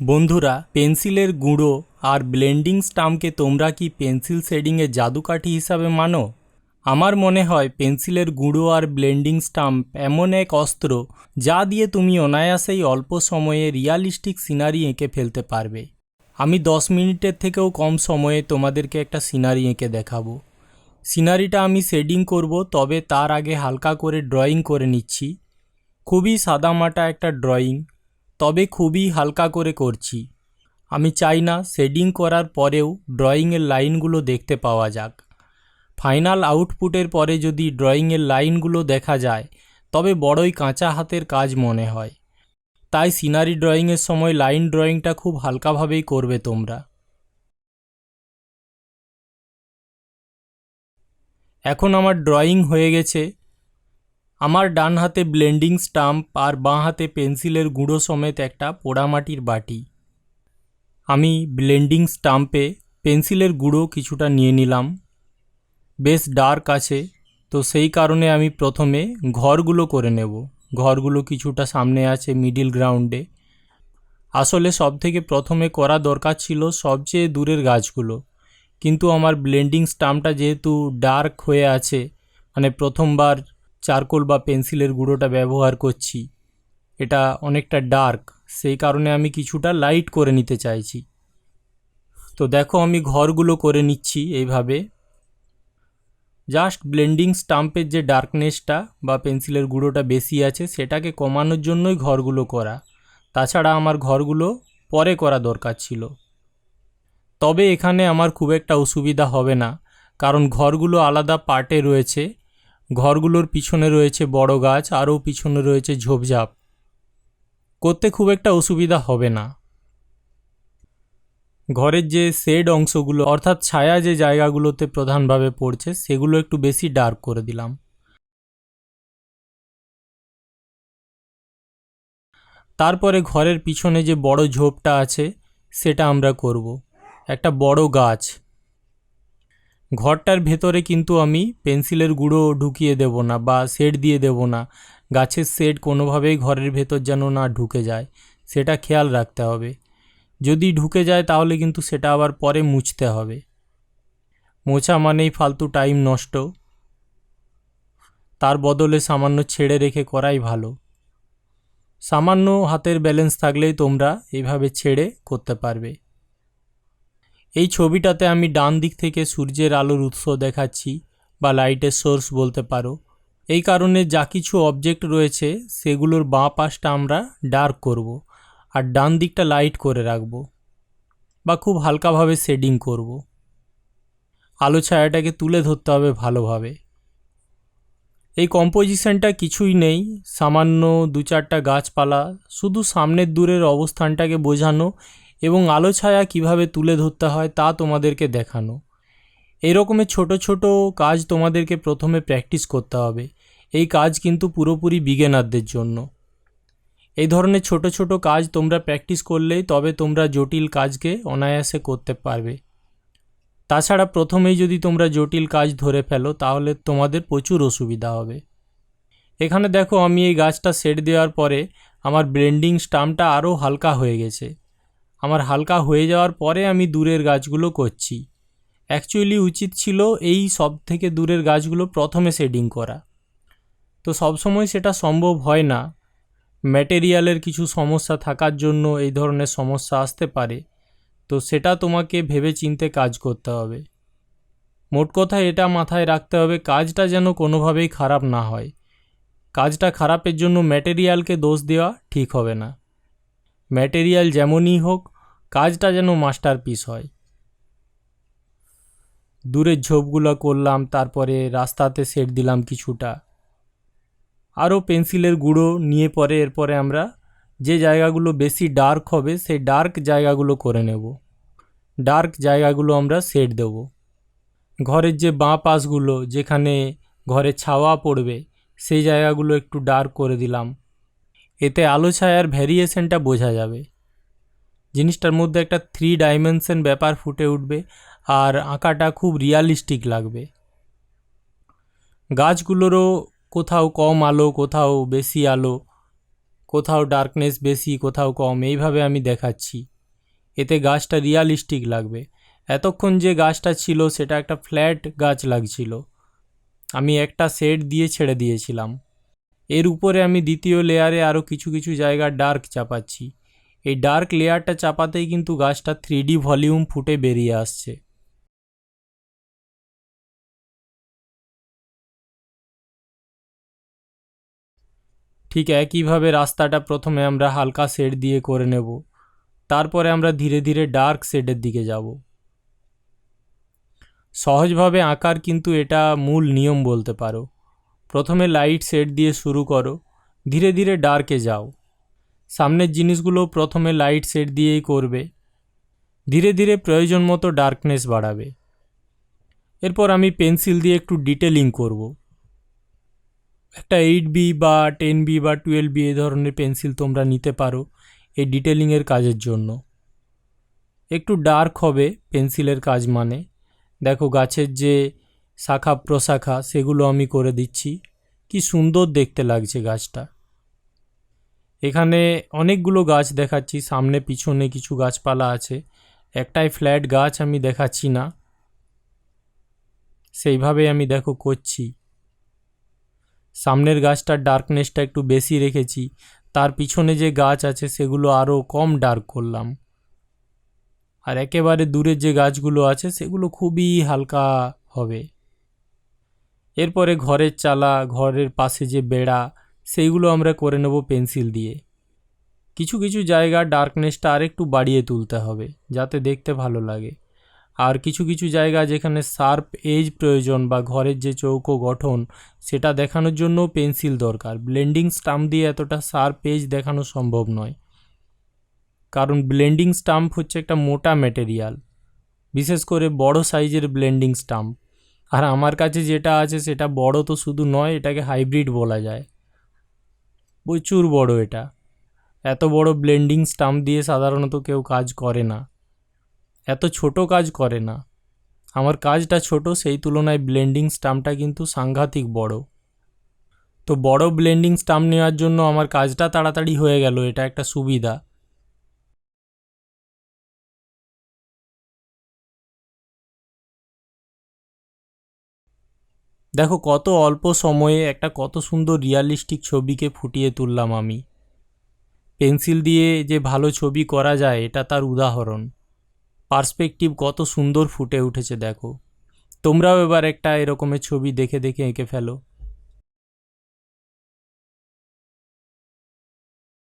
বন্ধুরা, পেন্সিলের গুঁড়ো আর ব্লেন্ডিং স্টাম্পকে তোমরা কি পেন্সিল শেডিংয়ের জাদুকাঠি হিসাবে মানো? আমার মনে হয় পেন্সিলের গুঁড়ো আর ব্লেন্ডিং স্টাম্প এমন এক অস্ত্র যা দিয়ে তুমি অনায়াসেই অল্প সময়ে রিয়ালিস্টিক সিনারি এঁকে ফেলতে পারবে। আমি দশ মিনিটের থেকেও কম সময়ে তোমাদেরকে একটা সিনারি এঁকে দেখাবো। সিনারিটা আমি শেডিং করব, তবে তার আগে হালকা করে ড্রয়িং করে নিচ্ছি। খুবই সাদামাটা একটা ড্রয়িং। তবে খুবই হালকা করে করছি। আমি চাই না শেডিং করার পরেও ড্রয়িংয়ের লাইনগুলো দেখতে পাওয়া যাক। ফাইনাল আউটপুটের পরে যদি ড্রয়িংয়ের লাইনগুলো দেখা যায়, তবে বড়ই কাঁচা হাতের কাজ মনে হয়। তাই সিনারি ড্রয়িংয়ের সময় লাইন ড্রয়িংটা খুব হালকাভাবেই করবে তোমরা। এখন আমার ড্রয়িং হয়ে গেছে। আমার ডান হাতে ব্লেন্ডিং স্টাম্প আর বাঁ হাতে পেন্সিলের গুঁড়ো সমেত একটা পোড়ামাটির বাটি। আমি ব্লেন্ডিং স্টাম্পে পেন্সিলের গুঁড়ো কিছুটা নিয়ে নিলাম। বেশ ডার্ক আছে, তো সেই কারণে আমি প্রথমে ঘরগুলো করে নেব। ঘরগুলো কিছুটা সামনে আছে মিডিল গ্রাউন্ডে। আসলে সব থেকে প্রথমে করা দরকার ছিল সবচেয়ে দূরের গাছগুলো। কিন্তু আমার ব্লেন্ডিং স্টাম্পটা যেহেতু ডার্ক হয়ে আছে মানে প্রথমবার চারকোল বা পেন্সিলের গুঁড়োটা ব্যবহার করছি। এটা অনেকটা ডার্ক, সেই কারণে আমি কিছুটা লাইট করে নিতে চাইছি। তো দেখো, আমি ঘরগুলো করে নিচ্ছি এইভাবে। জাস্ট ব্লেন্ডিং স্টাম্পের যে ডার্কনেসটা বা পেন্সিলের গুঁড়োটা বেশি আছে, সেটাকে কমানোর জন্যই ঘরগুলো করা। তাছাড়া আমার ঘরগুলো পরে করা দরকার ছিল। তবে এখানে আমার খুব একটা অসুবিধা হবে না, কারণ ঘরগুলো আলাদা পার্টে রয়েছে। ঘরগুলোর পিছনে রয়েছে বড় গাছ, আরও পিছনে রয়েছে ঝোপঝাপ। করতে খুব একটা অসুবিধা হবে না। ঘরের যে শেড অংশগুলো, অর্থাৎ ছায়া যে জায়গাগুলোতে প্রধানভাবে পড়ছে, সেগুলো একটু বেশি ডার্ক করে দিলাম। তারপরে ঘরের পিছনে যে বড় ঝোপটা আছে, সেটা আমরা করব। একটা বড় গাছ। ঘরটার ভেতরে কিন্তু আমি পেন্সিলের গুঁড়ো ঢুকিয়ে দেব না বা শেড দিয়ে দেব না। গাছের শেড কোনোভাবেই ঘরের ভেতর যেন না ঢুকে যায়, সেটা খেয়াল রাখতে হবে। যদি ঢুকে যায় তাহলে কিন্তু সেটা আবার পরে মুছতে হবে। মোছা মানেই ফালতু টাইম নষ্ট। তার বদলে সামান্য ছেড়ে রেখে করাই ভালো। সামান্য হাতের ব্যালেন্স থাকলেই তোমরা এইভাবে ছেড়ে করতে পারবে। এই ছবিটাতে আমি ডান দিক থেকে সূর্যের আলোর উৎস দেখাচ্ছি বা লাইটের সোর্স বলতে পারো। এই কারণে যা কিছু অবজেক্ট রয়েছে, সেগুলোর বাঁ পাশটা আমরা ডার্ক করব আর ডান দিকটা লাইট করে রাখব বা খুব হালকাভাবে শেডিং করব। আলো ছায়াটাকে তুলে ধরতে হবে ভালোভাবে। এই কম্পোজিশনটা কিছুই নেই, সামান্য দু চারটা গাছপালা, শুধু সামনের দূরের অবস্থানটাকে বোঝানো এবং আলো ছায়া কীভাবে তুলে ধরতে হয় তা তোমাদেরকে দেখানো। এরকমের ছোট ছোট কাজ তোমাদেরকে প্রথমে প্র্যাকটিস করতে হবে। এই কাজ কিন্তু পুরোপুরি বিগেনারদের জন্য। এই ধরনের ছোট ছোট কাজ তোমরা প্র্যাকটিস করলেই তবে তোমরা জটিল কাজকে অনায়াসে করতে পারবে। তাছাড়া প্রথমেই যদি তোমরা জটিল কাজ ধরে ফেলো, তাহলে তোমাদের প্রচুর অসুবিধা হবে। এখানে দেখো আমি এই গাছটা সেট দেওয়ার পরে আমার ব্লেন্ডিং স্টাম্পটা আরও হালকা হয়ে গেছে। আমার হালকা হয়ে যাওয়ার পরে আমি দূরের গাছগুলো করছি। অ্যাকচুয়ালি উচিত ছিল এই সব থেকে দূরের গাছগুলো প্রথমে শেডিং করা। তো সবসময় সেটা সম্ভব হয় না। ম্যাটেরিয়ালের কিছু সমস্যা থাকার জন্য এই ধরনের সমস্যা আসতে পারে। তো সেটা তোমাকে ভেবে চিনতে কাজ করতে হবে। মোট কথা এটা মাথায় রাখতে হবে, কাজটা যেন কোনোভাবেই খারাপ না হয়। কাজটা খারাপের জন্য ম্যাটেরিয়ালকে দোষ দেওয়া ঠিক হবে না। ম্যাটেরিয়াল যেমনই হোক, কাজটা যেন মাস্টারপিস হয়। দূরের ঝোপগুলো করলাম, তারপরে রাস্তাতে সেট দিলাম কিছুটা। আরও পেন্সিলের গুঁড়ো নিয়ে পরে এরপরে আমরা যে জায়গাগুলো বেশি ডার্ক হবে, সেই ডার্ক জায়গাগুলো করে নেব। ডার্ক জায়গাগুলো আমরা সেট দেব। ঘরের যে বাঁ পাশগুলো, যেখানে ঘরে ছাওয়া পড়বে, সেই জায়গাগুলো একটু ডার্ক করে দিলাম। এতে আলো ছায়ার ভ্যারিয়েশনটা বোঝা যাবে। জিনিসটার মধ্যে একটা থ্রি ডাইমেনশন ব্যাপার ফুটে উঠবে আর আঁকাটা খুব রিয়ালিস্টিক লাগবে। গাছগুলোরও কোথাও কম আলো, কোথাও বেশি আলো, কোথাও ডার্কনেস বেশি, কোথাও কম, এইভাবে আমি দেখাচ্ছি। এতে গাছটা রিয়ালিস্টিক লাগবে। এতক্ষণ যে গাছটা ছিল সেটা একটা ফ্ল্যাট গাছ লাগছিল। আমি একটা সেট দিয়ে ছেড়ে দিয়েছিলাম। এর উপরে আমি দ্বিতীয় লেয়ারে আরও কিছু কিছু জায়গা ডার্ক চাপাচ্ছি। এই ডার্ক লেয়ারটা চাপাতেই কিন্তু গাছটা থ্রি ভলিউম ফুটে বেরিয়ে আসছে। ঠিক একইভাবে রাস্তাটা প্রথমে আমরা হালকা শেড দিয়ে করে নেব। তারপরে আমরা ধীরে ধীরে ডার্ক শেডের দিকে যাব। সহজভাবে আঁকার কিন্তু এটা মূল নিয়ম বলতে পারো। প্রথমে লাইট শেড দিয়ে শুরু করো, ধীরে ধীরে ডার্কে যাও। সামনের জিনিসগুলো প্রথমে লাইট শেড দিয়েই করবে, ধীরে ধীরে প্রয়োজন মতো ডার্কনেস বাড়াবে। এরপর আমি পেন্সিল দিয়ে একটু ডিটেলিং করব। একটা এইট বি বা টেন বি বা টুয়েলভ বি এ ধরনের পেন্সিল তোমরা নিতে পারো এই ডিটেলিংয়ের কাজের জন্য। একটু ডার্ক হবে পেন্সিলের কাজ মানে। দেখো গাছের যে শাখা প্রশাখা সেগুলো আমি করে দিচ্ছি। কি সুন্দর দেখতে লাগছে গাছটা। এখানে অনেকগুলো গাছ দেখাচ্ছি, সামনে পিছনে কিছু গাছপালা আছে। একটাই ফ্ল্যাট গাছ আমি দেখাচ্ছি না। সেইভাবে আমি দেখো করছি। সামনের গাছটার ডার্কনেসটা একটু বেশি রেখেছি। তার পিছনে যে গাছ আছে সেগুলো আরও কম ডার্ক করলাম। আর একেবারে দূরের যে গাছগুলো আছে সেগুলো খুবই হালকা হবে। এরপরে ঘরের চালা, ঘরের পাশে যে বেড়া, সেইগুলো আমরা করে নেব পেন্সিল দিয়ে। কিছু কিছু জায়গা ডার্কনেসটা আরেকটু বাড়িয়ে তুলতে হবে, যাতে দেখতে ভালো লাগে। আর কিছু কিছু জায়গা যেখানে শার্প এজ প্রয়োজন বা ঘরের যে চৌকো গঠন, সেটা দেখানোর জন্য পেন্সিল দরকার। ব্লেন্ডিং স্টাম্প দিয়ে এতটা শার্প এজ দেখানো সম্ভব নয়। কারণ ব্লেন্ডিং স্টাম্প হচ্ছে একটা মোটা ম্যাটেরিয়াল বিশেষ করে বড় সাইজের ব্লেন্ডিং স্টাম্প আর আমার কাছে যেটা আছে সেটা বড় তো শুধু নয়, এটাকে হাইব্রিড বলা যায়। প্রচুর বড় এটা। এত বড় ব্লেন্ডিং স্টাম্প দিয়ে সাধারণত কেউ কাজ করে না। এত ছোট কাজ করে না। আমার কাজটা ছোট, সেই তুলনায় ব্লেন্ডিং স্টাম্পটা কিন্তু সাংঘাতিক বড়। তো বড় ব্লেন্ডিং স্টাম্প নেওয়ার জন্য আমার কাজটা তাড়াতাড়ি হয়ে গেল, এটা একটা সুবিধা। দেখো কত অল্প সময়ে একটা কত সুন্দর রিয়ালিস্টিক ছবিকে ফুটিয়ে তুললাম আমি। পেন্সিল দিয়ে যে ভালো ছবি করা যায়, এটা তার উদাহরণ। পার্সপেকটিভ কত সুন্দর ফুটে উঠেছে দেখো। তোমরাও এবার একটা এরকমের ছবি দেখে দেখে এঁকে ফেলো।